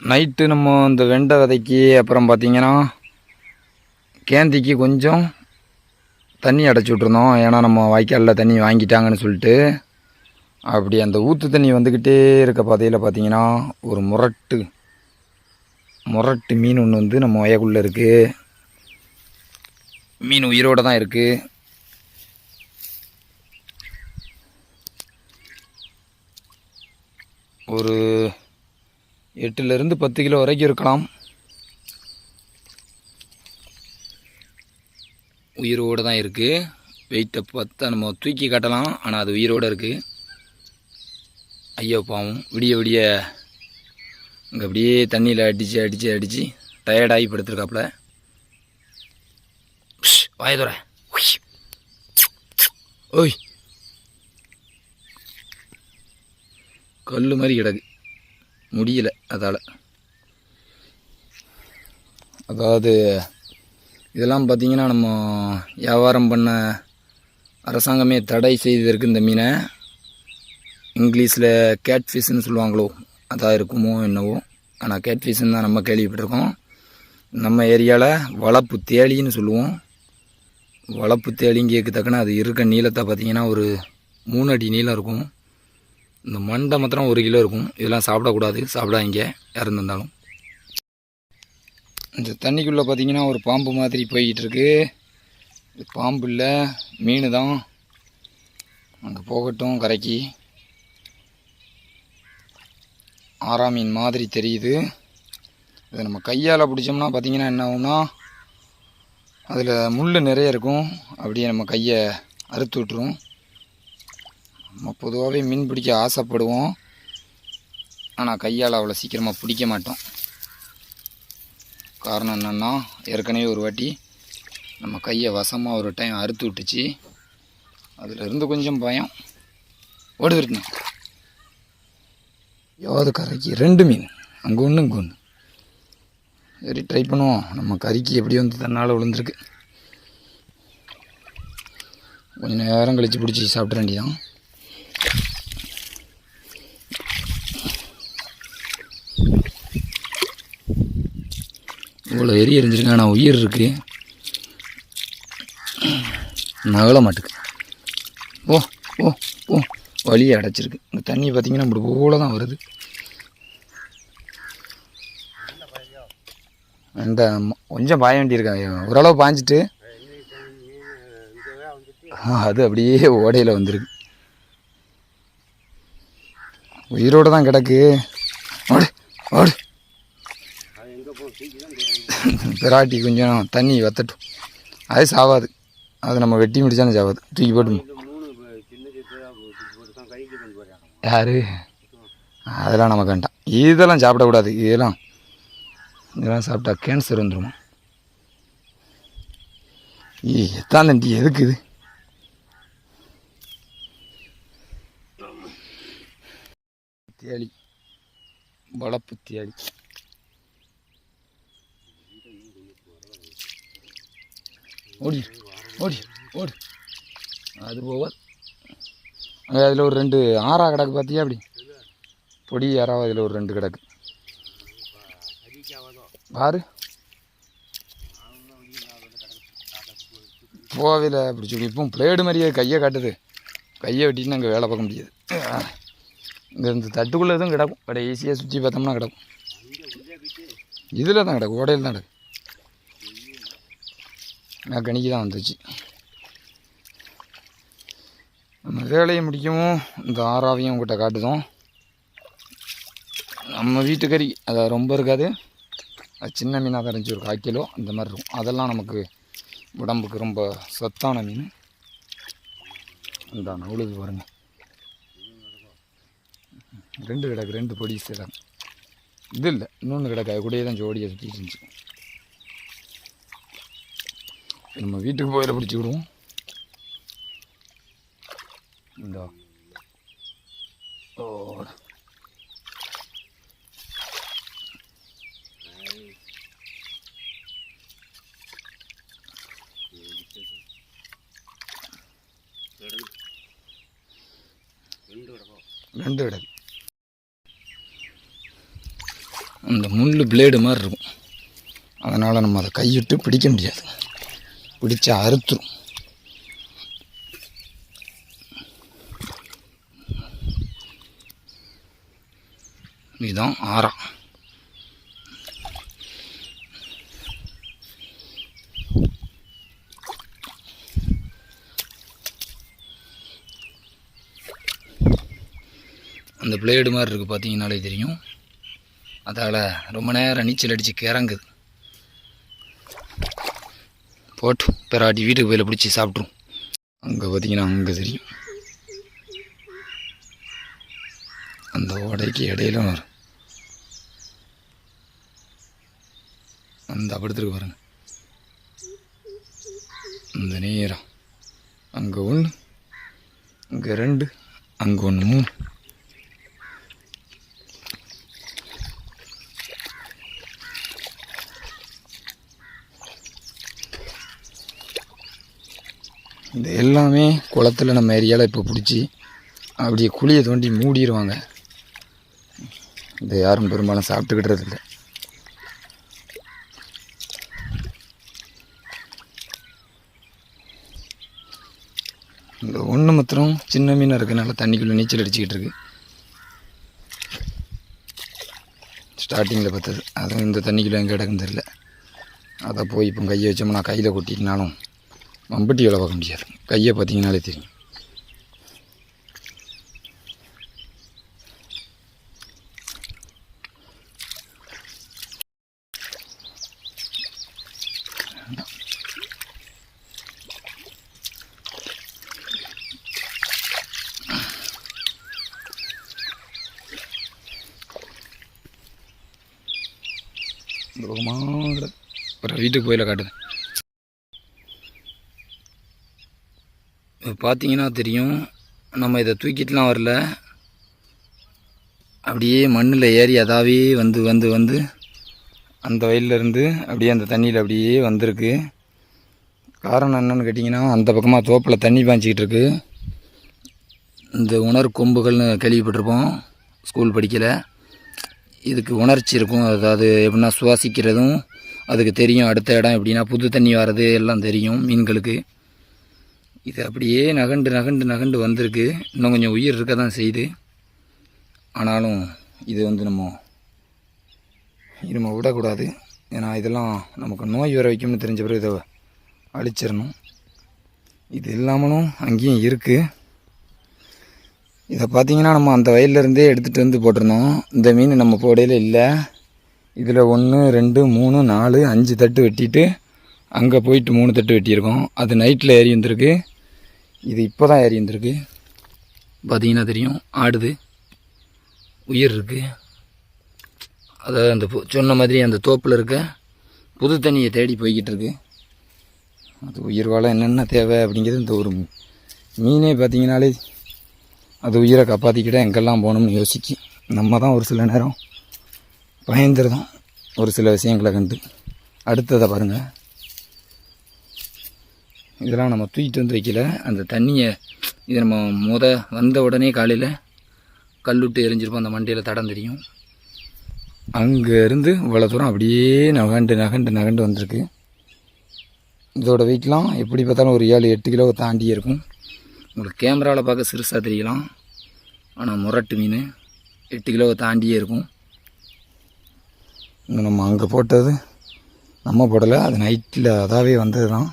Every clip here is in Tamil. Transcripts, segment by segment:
நைட்டு நம்ம இந்த வெண்டை விதைக்கு அப்புறம் பார்த்திங்கன்னா கேந்திக்கு கொஞ்சம் தண்ணி அடைச்சி விட்ருந்தோம் ஏன்னா நம்ம வாய்க்காலில் தண்ணி வாங்கிட்டாங்கன்னு சொல்லிட்டு அப்படி அந்த ஊற்று தண்ணி வந்துக்கிட்டே இருக்க பாதையில் பார்த்திங்கன்னா ஒரு முரட்டு முரட்டு மீன் ஒன்று வந்து நம்ம வயக்குள்ளே இருக்குது மீன் உயிரோடு தான் இருக்குது ஒரு எட்டுலேருந்து பத்து கிலோ வரைக்கும் இருக்கலாம். உயிரோடு தான் இருக்குது வெயிட்டை பார்த்தா நம்ம தூக்கி காட்டலாம். ஆனால் அது உயிரோடு இருக்குது ஐயோ பாவம். விடிய விடிய இங்கே அப்படியே தண்ணியில் அடித்து அடித்து அடித்து டயர்டாகி படுத்துருக்காப்புல. வாயதுரை ஓய். கல் மாதிரி கிடக்கு. முடியல அதால். அதாவது இதெல்லாம் பார்த்தீங்கன்னா நம்ம வியாபாரம் பண்ண அரசாங்கமே தடை செய்திருக்கு இந்த மீனை. இங்கிலீஷில் கேட்ஃபிஷ்னு சொல்லுவாங்களோ அதாக இருக்குமோ என்னவோ. ஆனால் கேட்ஃபிஷ்னு தான் நம்ம கேள்விப்பட்டிருக்கோம். நம்ம ஏரியாவில் வளப்பு தேலின்னு சொல்லுவோம். வளப்பு தேளிங்கிறதுக்கு தக்கன அது இருக்க நீளத்தை பார்த்திங்கன்னா ஒரு மூணு அடி நீளம் இருக்கும். இந்த மண்டை மாத்திரம் ஒரு கிலோ இருக்கும். இதெல்லாம் சாப்பிடக்கூடாது. சாப்பிடாதீங்க. இறந்துருந்தாலும் இந்த தண்ணிக்குள்ளே பார்த்தீங்கன்னா ஒரு பாம்பு மாதிரி போய்கிட்டு இருக்கு. இது பாம்பு இல்லை. மீன் தான். அங்கே போகட்டும் கரைக்கு. ஆறா மீன் மாதிரி தெரியுது. இதை நம்ம கையால் பிடிச்சோம்னா பார்த்தீங்கன்னா என்ன ஆகும்னா அதில் முள் நிறைய இருக்கும். அப்படியே நம்ம கையை அறுத்து விட்டுரும். நம்ம பொதுவாகவே மீன் பிடிக்க ஆசைப்படுவோம். ஆனால் கையால் அவ்வளோ சீக்கிரமாக பிடிக்க மாட்டோம். காரணம் என்னென்னா ஏற்கனவே ஒரு வாட்டி நம்ம கையை வசமாக ஒரு டைம் அறுத்து விட்டுச்சு. அதில் இருந்து கொஞ்சம் பயம். ஓடி விட்டுனேன் யாவது கரைக்கு ரெண்டு மீன். அங்கே ஒன்று இங்கே ஒன்று சரி ட்ரை பண்ணுவோம். நம்ம கறிக்கு எப்படி வந்து தன்னால் விழுந்திருக்கு. கொஞ்சம் நேரம் கழித்து பிடிச்சி சாப்பிட வேண்டியதான் இவ்வளோ எரி எரிஞ்சிருக்கு? ஆனால் உயிர் இருக்குது நகல மாட்டுக்கு. ஓ ஓ ஓ வழியை அடைச்சிருக்கு. இந்த தண்ணி பார்த்தீங்கன்னா இப்படி போல தான் வருது. இந்த ம- கொஞ்சம் பாய வேண்டியிருக்காங்க ஓரளவு பாஞ்சிட்டு. அது அப்படியே ஓடையில் வந்திருக்கு. உயிரோடு தான் கிடக்கு. ஓடு ஓடு. பிராட்டி கொஞ்சம் தண்ணி வத்தட்டும். அது சாவாது. அது நம்ம வெட்டி முடிச்சாலும் சாவாது. தூக்கி போட்டு யாரு? அதெல்லாம் நமக்கு வேண்டாம். இதெல்லாம் சாப்பிடக்கூடாது. இதெல்லாம் இதெல்லாம் சாப்பிட்டா கேன்சர் வந்துருமா? ஈ எத்தான் தண்டி எதுக்கு இது? தேளி வளப்பு தேளி ஓடி ஓடி ஓடி. அது போவாது அங்கே அதில் ஒரு ரெண்டு ஆறா கிடக்கு பார்த்தியா அப்படி? பொடி யாராவது அதில் ஒரு ரெண்டு கிடக்கு. பாரு. போவில அப்படி சொல்லி இப்போ பிளேடு மாதிரியே கையை காட்டுது. கையை வெட்டின்னு அங்கே வேலை பார்க்க முடியாது. இங்கே இந்த தட்டுக்குள்ளே எதுவும் கிடக்கும். கடை ஈஸியாக சுற்றி பார்த்தோம்னா கிடக்கும். இதில் தான் கிடக்கும் ஓடையில் தான் கிடக்கும் நான் கணிக்கு தான் வந்துச்சு. நம்ம வேலையை முடிக்கவும் இந்த ஆறாவையும் உங்கள்கிட்ட காட்டுதோம். நம்ம வீட்டுக்கறி அதை ரொம்ப இருக்காது. அது சின்ன மீனாக தான் இருந்துச்சு ஒரு கால் கிலோ அந்த மாதிரி இருக்கும். அதெல்லாம் நமக்கு உடம்புக்கு ரொம்ப சத்தான மீன். இந்த உழுது பாருங்கள் ரெண்டு கிடக்கு ரெண்டு பொடி சேரம் இது இல்லை இன்னொன்று கிடக்கு அது கூடயே தான் ஜோடியை சுற்றிட்டு இருந்துச்சு. நம்ம வீட்டுக்கு போயில பிடிச்சி விடுவோம். இந்த. ஓ ரெண்டு கிடக்கு. அந்த முள் பிளேடு மாதிரி இருக்கும். அதனால் நம்ம அதை கையிட்டு பிடிக்க முடியாது. பிடிச்சா அறுத்துரும். இதுதான் ஆறா. அந்த பிளேடு மாதிரி இருக்குது பார்த்தீங்கனாலே தெரியும். அதால் ரொம்ப நேரம் நீச்சல் அடித்து கிறங்குது. போட்டு பெறாட்டி வீட்டுக்கு போயில பிடிச்சி சாப்பிட்ரும் அங்கே பார்த்தீங்கன்னா அங்கே தெரியும். அந்த ஓடைக்கு இடையில வரும். அந்த படுத்துருக்கு பாருங்க. அந்த நேரம். அங்கே ஒன்று இங்கே ரெண்டு அங்கே ஒன்று மூணு. இந்த எல்லாமே குளத்துல நம்ம ஏரியாவில் இப்போ பிடிச்சி அப்படியே குழியை தோண்டி மூடிடுவாங்க இதை யாரும் பெரும்பாலும் சாப்பிட்டுக்கிட்டது இல்லை. இந்த ஒன்று மாத்திரம் சின்ன மீனாக இருக்கனால தண்ணிக்குள்ளே நீச்சல் அடிச்சுக்கிட்டு இருக்கு. ஸ்டார்டிங்கில் பார்த்தது அதுவும் இந்த தண்ணிக்குள்ளே எங்கே கிடக்குன்னு தெரில அதை போய் இப்போ கையை வச்சோம்னா கையில் கொட்டிட்டுனாலும் மம்பட்டி வேலை பார்க்க முடியாது. கையை பார்த்தீங்கனாலே தெரியும். இந்த பக்கமாக கிடக்கு. வீட்டுக்கு போயில காட்டுது. பார்த்தீங்கன்னா தெரியும். நம்ம இதை தூக்கிட்டுலாம் வரல. அப்படியே மண்ணில் ஏறி அதாவே வந்து வந்து வந்து அந்த வயல்ல இருந்து அப்படியே அந்த தண்ணியில் அப்படியே வந்திருக்கு. காரணம் என்னென்னு கேட்டிங்கன்னா அந்த பக்கமாக தோப்பில் தண்ணி பாய்ச்சிக்கிட்டு இருக்கு. இந்த உணர் கொம்புகள்னு கேள்விப்பட்டிருப்போம். ஸ்கூல் படிக்கலை. இதுக்கு உணர்ச்சி இருக்கும். அதாவது எப்படின்னா சுவாசிக்கிறதும் அதுக்கு தெரியும். அடுத்த இடம் எப்படின்னா புது தண்ணி வர்றது எல்லாம் தெரியும் மீன்களுக்கு. இது அப்படியே நகண்டு நகண்டு நகண்டு வந்திருக்கு. இன்னும் கொஞ்சம் உயிர் இருக்க தான் செய்யுது. ஆனாலும் இது வந்து நம்ம இது நம்ம விடக்கூடாது. ஏன்னா இதெல்லாம் நமக்கு நோய் வர வைக்கும்னு தெரிஞ்ச பிறகு இதை அழிச்சிடணும். இது இல்லாமலும் அங்கேயும் இருக்குது இதை பார்த்தீங்கன்னா நம்ம அந்த வயல்ல இருந்தே எடுத்துகிட்டு வந்து போட்டிருந்தோம். இந்த மீன் நம்ம போடையில் இல்லை. இதில் ஒன்று ரெண்டு மூணு நாலு அஞ்சு தட்டு வெட்டிட்டு அங்கே போயிட்டு மூணு தட்டு வெட்டியிருக்கோம். அது நைட்டில் ஏறி வந்திருக்கு. இது இப்போ தான் ஏறி வந்திருக்கு. பார்த்தீங்கன்னா தெரியும். ஆடுது. உயிர் இருக்குது அதாவது அந்த சொன்ன மாதிரி அந்த தோப்பில் இருக்க புது தண்ணியை தேடி போய்கிட்டு இருக்கு. அது உயிர் வாழ என்னென்ன தேவை அப்படிங்கிறது இந்த ஒரு மீனே பார்த்தீங்கனாலே அது உயிரை காப்பாற்றிக்கிட்ட எங்கெல்லாம் போகணும்னு யோசிக்கி. நம்ம தான் ஒரு சில நேரம் பயந்துருதோம் ஒரு சில விஷயங்களை கண்டு. அடுத்ததை பாருங்கள் இதெல்லாம் நம்ம தூக்கிட்டு வந்து வைக்கல. அந்த தண்ணியை இது நம்ம முத வந்த உடனே காலையில் கல்லுட்டு எரிஞ்சிருப்போம். அந்த மண்டையில் தடம் தெரியும். அங்கேருந்து இவ்வளோ தூரம் அப்படியே நகண்டு நகண்டு நகண்டு வந்திருக்கு. இதோட வெயிட்லாம் எப்படி பார்த்தாலும் ஒரு ஏழு எட்டு கிலோ தாண்டியே இருக்கும். உங்களுக்கு கேமராவில் பார்க்க சிறுசாக தெரியலாம். ஆனால் முரட்டு மீன் எட்டு கிலோவை தாண்டியே இருக்கும். இன்னும் நம்ம அங்கே போட்டது நம்ம போடலை. அது நைட்டில் அதாவே வந்தது தான்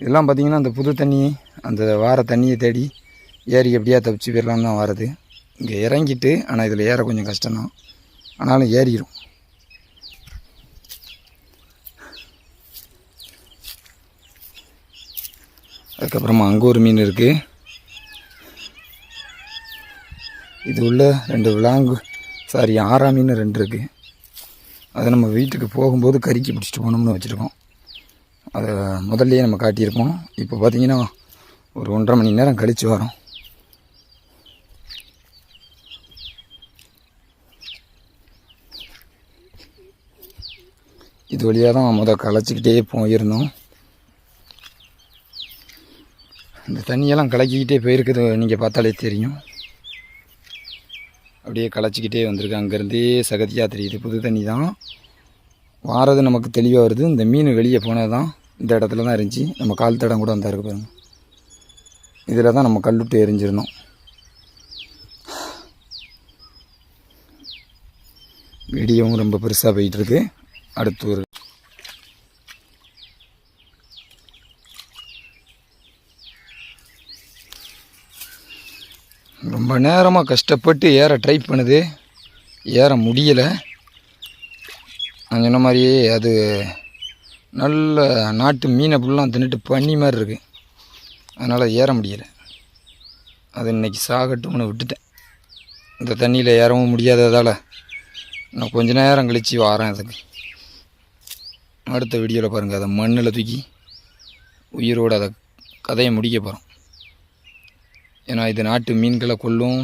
இதெல்லாம் பார்த்திங்கன்னா அந்த புது தண்ணி அந்த வார தண்ணியை தேடி ஏறி எப்படியா தப்பிச்சு போயிடலாம் தான் வரது இங்கே இறங்கிட்டு ஆனால் இதில் ஏற கொஞ்சம் கஷ்டம்தான் ஆனாலும் ஏறிடும் அதுக்கப்புறமா அங்கே ஒரு மீன் இருக்குது இது உள்ள ரெண்டு விலாங்கு சாரி ஆறா மீன் ரெண்டு இருக்குது அதை நம்ம வீட்டுக்கு போகும்போது கறிக்கு பிடிச்சிட்டு போகணும்னு வச்சுருக்கோம். அதை முதல்லையே நம்ம காட்டியிருப்போம். இப்போ பார்த்தீங்கன்னா ஒரு ஒன்றரை மணி நேரம் கழித்து வரோம். இது வழியாக தான் முத களைச்சிக்கிட்டே போயிருந்தோம். இந்த தண்ணியெல்லாம் கலக்கிக்கிட்டே போயிருக்குது. நீங்கள் பார்த்தாலே தெரியும். அப்படியே களைச்சிக்கிட்டே வந்திருக்கு. அங்கேருந்தே சகதியாக தெரியுது. புது தண்ணி தான். வாரது நமக்கு தெளிவாக வருது. இந்த மீன் வெளியே போனது தான் இந்த இடத்துல தான் இருந்துச்சு. நம்ம கால் தடம் கூட வந்தாருக்கு பாருங்கள் இதில் தான் நம்ம கல்லுட்டு எரிஞ்சிருந்தோம். வீடியோவும் ரொம்ப பெருசாக போயிட்டுருக்கு. அடுத்து ஒரு ரொம்ப நேரமாக கஷ்டப்பட்டு ஏற ட்ரை பண்ணுது. ஏற முடியலை. நான் சொன்ன மாதிரியே அது நல்ல நாட்டு மீனை ஃபுல்லாக தின்னுட்டு பண்ணி மாதிரி இருக்குது அதனால் ஏற முடியலை. அது இன்னைக்கு சாகட்டும்னு விட்டுட்டேன். இந்த தண்ணியில் ஏறவும் முடியாததால் நான் கொஞ்ச நேரம் கழித்து வாரேன் அதுக்கு. அடுத்த வீடியோவில் பாருங்கள் அதை மண்ணில் தூக்கி உயிரோடு அதை கதையை முடிக்க போகிறோம் ஏன்னா இது நாட்டு மீன்களை கொல்லும்.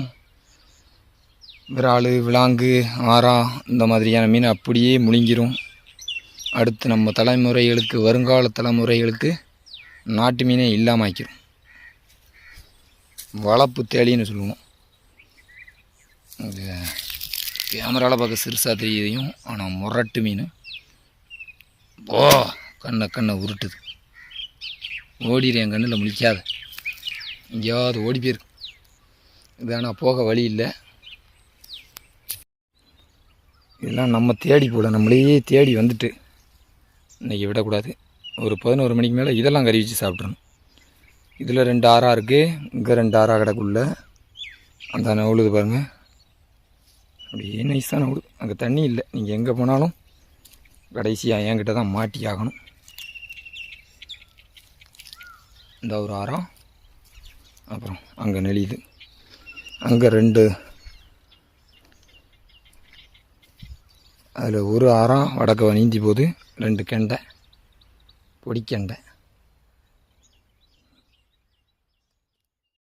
விரால் விலாங்கு ஆறா இந்த மாதிரியான மீன் அப்படியே முழுங்கிரும். அடுத்து நம்ம தலைமுறைகளுக்கு வருங்கால தலைமுறைகளுக்கு நாட்டு மீனே இல்லாமல் ஆக்கிரும் வளப்பு தேலின்னு சொல்லுவோம். இது கேமராவில் பார்க்க சிறுசாக தெரியுதையும் ஆனால் முரட்டு மீன். ஓ கண்ணை கண்ணை உருட்டுது. ஓடிடு என் கண்ணில் முழிக்காது. எங்கேயாவது ஓடி போயிருக்கு இது ஆனால் போக வழி இல்லை. இதெல்லாம் நம்ம தேடி போல நம்மளையே தேடி வந்துட்டு. இன்றைக்கி விடக்கூடாது. ஒரு பதினோரு மணிக்கு மேலே இதெல்லாம் கறி வச்சு சாப்பிட்றணும் இதில் ரெண்டு ஆறா இருக்குது இங்கே ரெண்டு ஆறா கிடக்குள்ள. அந்த நவுளுது பாருங்கள் அப்படியே நைஸாக நவுடு அங்கே தண்ணி இல்லை. நீங்கள் எங்கே போனாலும் கடைசியாக என்கிட்ட தான் மாட்டி ஆகணும். இந்த ஒரு ஆறாம் அப்புறம் அங்கே நெளியுது. அங்கே ரெண்டு. அதில் ஒரு ஆறாம் வடக்க நீந்தி போகுது. ரெண்டு கெண்டை பொடிக்கெண்டை